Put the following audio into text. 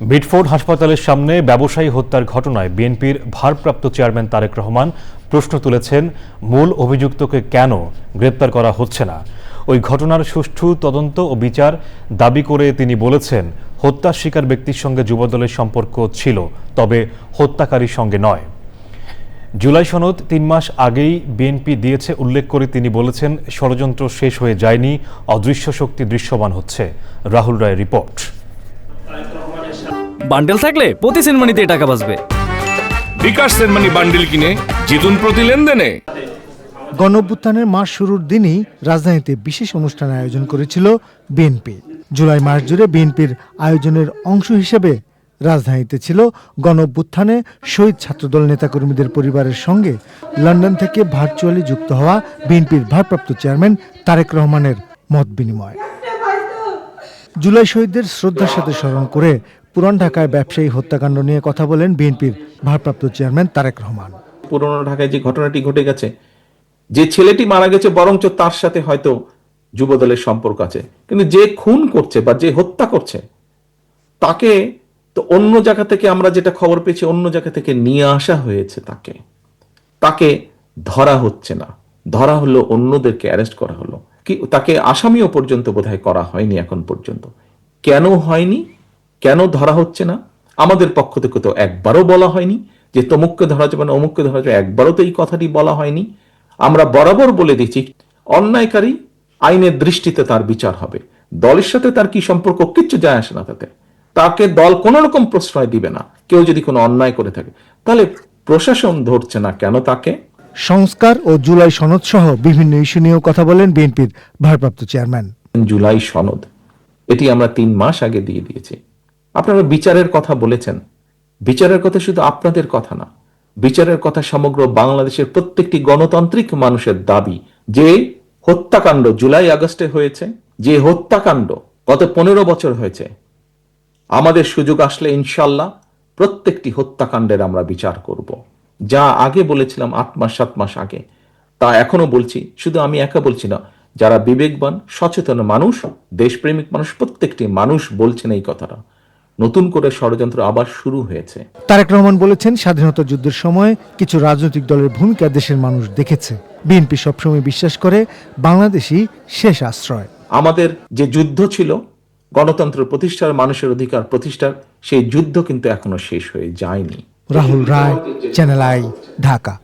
Mitford হাসপাতালের সামনে ব্যবসায়ী হত্যার ঘটনায় বিএনপির ভারপ্রাপ্ত চেয়ারম্যান তারেক রহমান প্রশ্ন তুলেছেন, মূল অভিযুক্তকে কেন গ্রেপ্তার করা হচ্ছে না? ওই ঘটনার সুষ্ঠু তদন্ত ও বিচার দাবি করে তিনি বলেছেন, হত্যার শিকার ব্যক্তির সঙ্গে যুবদলের সম্পর্ক ছিল, তবে হত্যাকারীর সঙ্গে নয়। জুলাই সনদ তিন মাস আগেই বিএনপি দিয়েছে উল্লেখ করে তিনি বলেছেন, ষড়যন্ত্র শেষ হয়ে যায়নি, অদৃশ্য শক্তি দৃশ্যমান হচ্ছে। রাহুল রায় রিপোর্ট। বান্ডেল থাকলে প্রতি সেনমানিতে টাকা বাঁচবে। বিকাশ সেনমানি বান্ডিল কিনে জিতুন প্রতি লেনদেনে। গণঅভ্যুত্থানের মাস শুরুর দিনই রাজধানীতে বিশেষ অনুষ্ঠান আয়োজন করেছিল বিএনপি। জুলাই মাস জুড়ে বিএনপির আয়োজনের অংশ হিসেবে রাজধানীতে ছিল গণঅভ্যুত্থানে শহীদ ছাত্রদল নেতাকর্মীদের পরিবারের সঙ্গে লন্ডন থেকে ভার্চুয়ালি যুক্ত হওয়া বিএনপির ভারপ্রাপ্ত চেয়ারম্যান তারেক রহমানের মত বিনিময়। জুলাই শহীদদের শ্রদ্ধার সাথে স্মরণ করে পুরান ঢাকায় ব্যবসায়ী হত্যাকাণ্ড নিয়ে কথা বলেন বিএনপির ভারপ্রাপ্ত চেয়ারম্যান তারেক রহমান। পুরনো ঢাকায় যে ঘটনাটি ঘটে গেছে, যে ছেলেটি মারা গেছে, বরঞ্চ তার সাথে হয়তো যুবদলের সম্পর্ক আছে। কিন্তু যে খুন করছে বা যে হত্যা করছে, তাকে তো অন্য জায়গা থেকে আমরা যেটা খবর পেয়েছি, অন্য জায়গা থেকে নিয়ে আসা হয়েছে তাকে। তাকে ধরা হচ্ছে না। ধরা হলো, অন্যদেরকে অ্যারেস্ট করা হলো। কি, তাকে আসামিও পর্যন্ত বোধহয় করা হয়নি এখন পর্যন্ত। কেন হয়নি? কেন ধরা হচ্ছে না? আমাদের পক্ষ থেকে তো একবারও বলা হয়নি যে তমুককে ধরা যাবে না অমুককে ধরা যাবে একবারও তো এই কথাটি বলা হয়নি। আমরা বরাবর বলে দিচ্ছি অন্যায়কারী আইনের দৃষ্টিতে তার বিচার হবে। দলের সাথে তার কি সম্পর্ক কিচ্ছু যায় আসে না তাতে। তাকে দল কোন রকম প্রশ্রয় দিবে না কেউ যদি কোনো অন্যায় করে থাকে। তাহলে প্রশাসন ধরছে না কেন তাকে? সংস্কার ও জুলাই সনদ সহ বিভিন্ন ইস্যু নিয়েও কথা বলেন বিএনপির ভারপ্রাপ্ত চেয়ারম্যান। জুলাই সনদ এটি আমরা তিন মাস আগে দিয়ে দিয়েছি। আপনারা বিচারের কথা বলেছেন। বিচারের কথা শুধু আপনাদের কথা না, বিচারের কথা সমগ্র বাংলাদেশের প্রত্যেকটি গণতান্ত্রিক মানুষের দাবি যে হত্যাকাণ্ড জুলাই আগস্টে হয়েছে, যে হত্যাকাণ্ড গত পনেরো বছর হয়েছে, আমাদের সুযোগ আসলে ইনশাল্লাহ প্রত্যেকটি হত্যাকাণ্ডের আমরা বিচার করব। যা আগে বলেছিলাম আট মাস, সাত মাস আগে, তা এখনও বলছি, শুধু আমি একা বলছি না, যারা বিবেকবান, সচেতন মানুষ, দেশপ্রেমিক মানুষ, প্রত্যেকটি মানুষ বলছেন এই কথাটা। নতুন করে ষড়যন্ত্র আবার শুরু হয়েছে। তারেক রহমান বলেছেন স্বাধীনতা যুদ্ধের সময় কিছু রাজনৈতিক দলের ভূমিকা দেশের মানুষ দেখেছে। বিএনপি সবসময় বিশ্বাস করে বাংলাদেশই শেষ আশ্রয়। আমাদের যে যুদ্ধ ছিল গণতন্ত্র প্রতিষ্ঠার মানুষের অধিকার প্রতিষ্ঠার সেই যুদ্ধ কিন্তু এখনও শেষ হয়ে যায়নি। Rahul Roy channel I Dhaka.